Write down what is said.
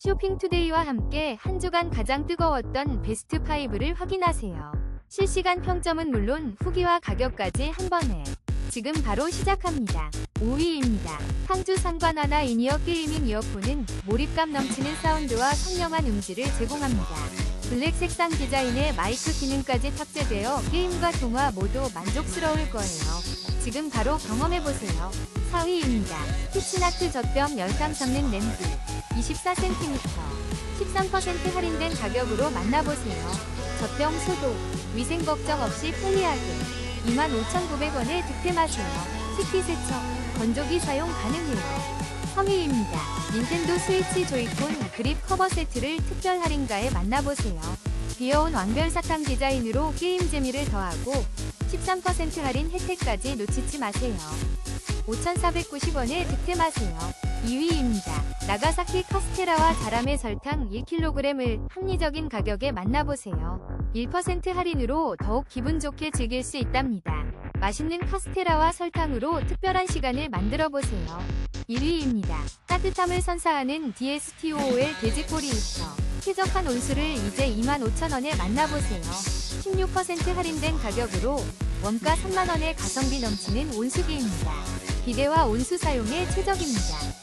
쇼핑투데이와 함께 한 주간 가장 뜨거웠던 베스트 5를 확인하세요. 실시간 평점은 물론 후기와 가격까지 한 번에 지금 바로 시작합니다. 5위입니다. 항주 상관 하나 인이어 게이밍 이어폰은 몰입감 넘치는 사운드와 선명한 음질을 제공합니다. 블랙 색상 디자인에 마이크 기능까지 탑재되어 게임과 통화 모두 만족스러울 거예요. 지금 바로 경험해보세요. 4위입니다. 키친아트 젖병 열감 잡는 냄비 24cm 13% 할인된 가격으로 만나보세요. 젖병 소독, 위생 걱정 없이 편리하게 25,900원에 득템하세요. 식기 세척, 건조기 사용 가능해요. 3위입니다. 닌텐도 스위치 조이콘 그립 커버 세트를 특별 할인가에 만나보세요. 귀여운 왕별 사탕 디자인으로 게임 재미를 더하고 13% 할인 혜택까지 놓치지 마세요. 5,490원에 득템하세요. 2위입니다. 나가사키 카스테라와 자람의 설탕 1kg을 합리적인 가격에 만나보세요. 1% 할인으로 더욱 기분 좋게 즐길 수 있답니다. 맛있는 카스테라와 설탕으로 특별한 시간을 만들어 보세요. 1위입니다. 따뜻함을 선사하는 DSTOOL 돼지꼬리 히터. 쾌적한 온수를 이제 25,000원에 만나보세요. 16% 할인된 가격으로 원가 3만원의 가성비 넘치는 온수기입니다. 비데와 온수 사용에 최적입니다.